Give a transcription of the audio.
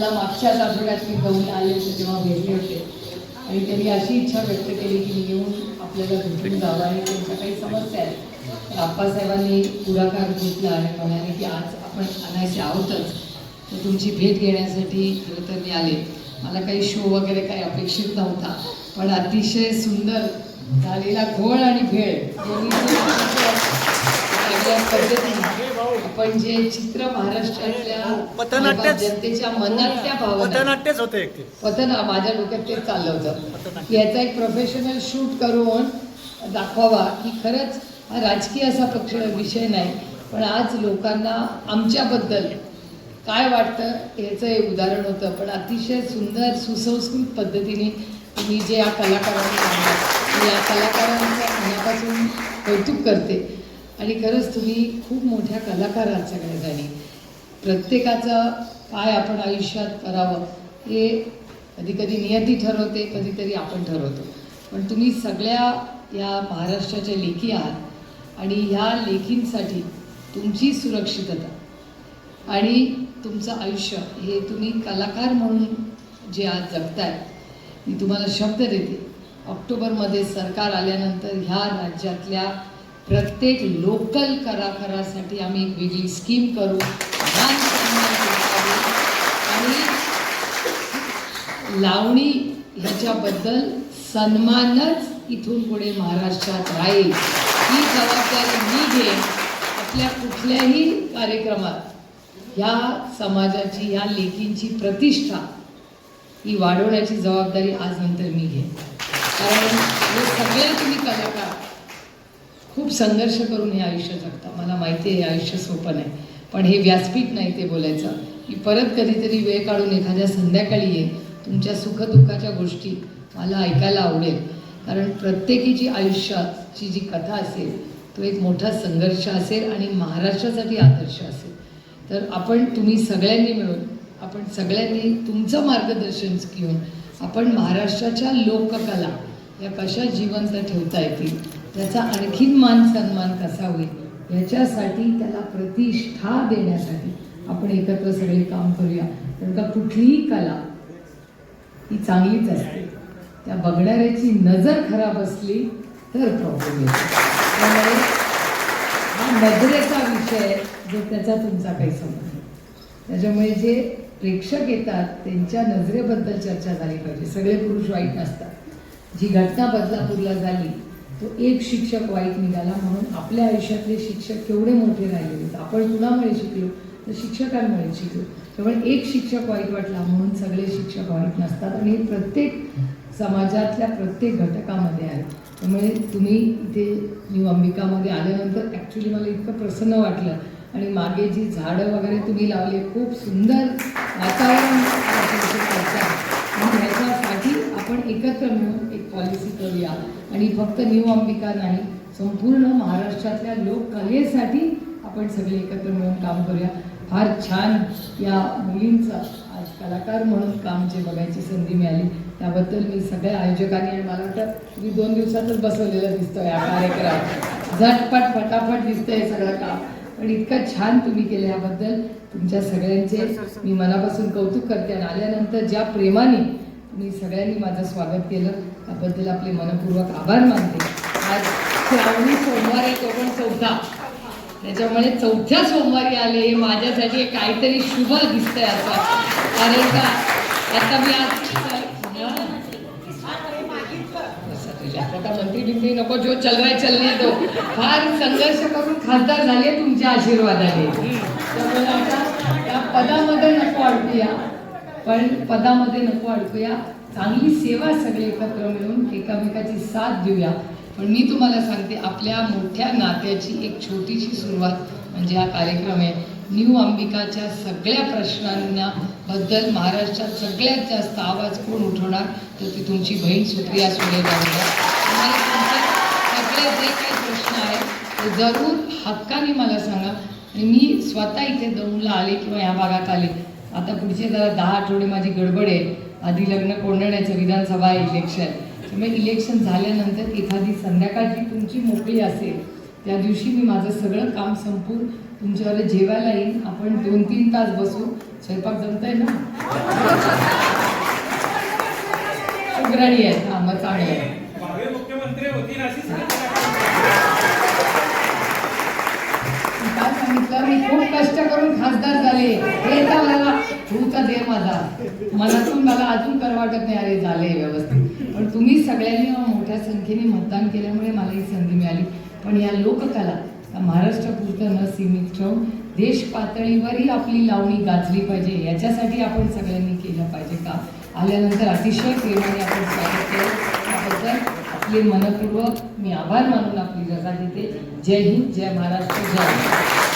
मला मागच्याच आठवड्यात मी जाऊन आले होते तेव्हा भेटले होते. आणि त्यांनी अशी इच्छा व्यक्त केली की मी येऊन आपल्याला भेटून जावं आणि त्यांच्या काही समस्या आहेत. तर आप्पासाहेबांनी पुढाकार घेतला आणि म्हणाले की आज आपण आणायचे आहोतच. तर तुमची भेट घेण्यासाठी खरं तर मी आले. मला काही शो वगैरे काही अपेक्षित नव्हता. पण अतिशय सुंदर झालेला घोळ आणि भेळ दोन्ही पद्धतीने आपण जे चित्र महाराष्ट्रातल्या. जनतेच्या मनातल्या भावना. पथनाट्यच होते एक पतन माझ्या डोक्यात तेच चाललं होतं. की याचा एक प्रोफेशनल शूट करून दाखवावा की खरंच हा राजकीय असा पक्ष विषय नाही पण आज लोकांना आमच्याबद्दल काय वाटतं याचं हे उदाहरण होतं. पण अतिशय सुंदर सुसंस्कृत पद्धतीने तुम्ही जे या कलाकारांनी या कलाकारांचं मनापासून कौतुक करते. आणि खरंच तुम्ही खूप मोठ्या कलाकार आहात सगळ्याजणी प्रत्येकाचं काय आपण आयुष्यात करावं हे कधी कधी नियती ठरवते कधीतरी आपण ठरवतो. पण तुम्ही सगळ्या या महाराष्ट्राच्या लेखी आहात आणि ह्या लेखींसाठी तुमची सुरक्षितता आणि तुमचं आयुष्य हे तुम्ही कलाकार म्हणून जे आज जगताय मी तुम्हाला शब्द देते. ऑक्टोबरमध्ये सरकार आल्यानंतर ह्या राज्यातल्या प्रत्येक लोकल कलाकारासाठी आम्ही एक वेगळी स्कीम करू. आणि लावणी ह्याच्याबद्दल सन्मानच इथून पुढे महाराष्ट्रात राहील. ही जबाबदारी मी घेईन आपल्या कुठल्याही कार्यक्रमात. ह्या समाजाची ह्या लेखींची प्रतिष्ठा ही वाढवण्याची जबाबदारी आज नंतर मी घेईन. कारण हे सगळे तुम्ही कलाकार खूप संघर्ष करून हे आयुष्य जगता. मला माहिती आहे हे आयुष्य सोपं नाही. पण हे व्यासपीठ नाही ते बोलायचं. की परत कधीतरी वेळ काढून एखाद्या संध्याकाळी ये. तुमच्या सुखदुःखाच्या गोष्टी मला ऐकायला आवडेल. कारण प्रत्येकीची आयुष्याची जी कथा असेल तो एक मोठा संघर्ष असेल आणि महाराष्ट्रासाठी आदर्श असेल. तर आपण तुम्ही सगळ्यांनी मिळून आपण सगळ्यांनी तुमचं मार्गदर्शन घेऊन आपण महाराष्ट्राच्या लोककला या कशा जिवंत ठेवता येतील त्याचा आणखीन मान सन्मान कसा होईल? याच्यासाठी त्याला प्रतिष्ठा देण्यासाठी आपण एकत्र सगळे काम करूया. कारण का कुठलीही कला ही चांगलीच असते. त्या बघणाऱ्याची नजर खराब असली तर प्रॉब्लेम येतो. त्यामुळे हा नजरेचा विषय जो त्याचा तुमचा काही संबंध नाही. त्याच्यामुळे जे प्रेक्षक येतात त्यांच्या नजरेबद्दल चर्चा झाली पाहिजे. सगळे पुरुष वाईट नसतात जी घटना बदलापूरला झाली तो एक शिक्षक वाईट निघाला म्हणून आपल्या आयुष्यातले शिक्षक केवढे मोठे राहिले आहेत आपण कुणामुळे शिकलो तर शिक्षकांमुळे शिकलो. त्यामुळे एक शिक्षक वाईट वाटला म्हणून सगळे शिक्षक वाईट नसतात आणि हे प्रत्येक समाजातल्या प्रत्येक घटकामध्ये आहे. त्यामुळे तुम्ही इथे न्यू अंबिकामध्ये आल्यानंतर ॲक्च्युली मला इतकं प्रसन्न वाटलं. आणि मागे जी झाडं वगैरे तुम्ही लावली खूप सुंदर वातावरण ह्याच्यासाठी आपण एकत्र मिळून पॉलिसी करूया. आणि फक्त न्यू अंबिका नाही संपूर्ण महाराष्ट्रातल्या लोककलेसाठी आपण सगळे एकत्र मिळून काम करूया. फार छान या मुलींचा आज कलाकार म्हणून काम जे बघायची संधी मिळाली त्याबद्दल मी सगळ्या आयोजकांनी आणि मला वाटतं मी दोन दिवसातच बसवलेलं दिसतं या कार्यक्रमात झटपट फटाफट दिसतंय सगळं काम. पण इतकं छान तुम्ही केलं याबद्दल तुमच्या सगळ्यांचे मी मनापासून कौतुक करते आणि आल्यानंतर ज्या प्रेमाने मी सगळ्यांनी माझं स्वागत केलं. त्याबद्दल आपले मनपूर्वक आभार मानते. आज श्रावणी सोमवार आहे तो पण चौथा. त्याच्यामुळे चौथ्या सोमवारी आले हे माझ्यासाठी काहीतरी शुभ दिसतंय असं कारण का आता मी आज आता मंत्री बिंत्री नको जो चल रहा है चलने तो फार संघर्ष करून खासदार झाले तुमच्या आशीर्वादाने. त्यामुळे आता त्या पदामध्ये नको अडकूया पण पदामध्ये नको अडकूया. चांगली सेवा सगळे एकत्र मिळून एकामेकाची साथ देऊया. पण मी तुम्हाला सांगते आपल्या मोठ्या नात्याची एक छोटीशी सुरुवात म्हणजे हा कार्यक्रम आहे. न्यू अंबिकाच्या सगळ्या प्रश्नांना बद्दल महाराष्ट्रात सगळ्यात जास्त आवाज कोण उठवणार? तर ती तुमची बहीण सुप्रिया सुळे गावडे तुम्हाला तुमचे सगळे जे काही प्रश्न आहेत ते जरूर हक्काने मला सांगा. आणि मी स्वतः इथे दौंडला आले किंवा या भागात आले. आता पुढचे जरा दहा आठवडे माझी गडबड आहे. आधी लग्न कोंडण्याचं विधानसभा इलेक्शन त्यामुळे इलेक्शन झाल्यानंतर एखादी संध्याकाळची तुमची मोकळी असेल त्या दिवशी मी माझं सगळं काम संपून तुमच्यावर जेवायला येईन. आपण दोन तीन तास बसू. स्वयंपाक जमताय ना? उग्रणी आहेत हा मग आहे. मी खूप कष्ट करून खासदार झाले. हे का मला तूचा दे माझा. मनातून मला अजून कर वाटत नाही अरे झाले व्यवस्थित. पण तुम्ही सगळ्यांनी मोठ्या संख्येने मतदान केल्यामुळे मला ही संधी मिळाली. पण या लोककला या महाराष्ट्रापुरतं न सीमित ठेवून देश पातळीवरही आपली लावणी गाजली पाहिजे. याच्यासाठी आपण सगळ्यांनी केलं पाहिजे का आल्यानंतर अतिशय प्रेमाने आपण स्वागत केलं. त्याबद्दल आपले मनपूर्वक मी आभार मानून आपली रजा देते. जय हिंद जय महाराष्ट्र जय महाराष्ट्र.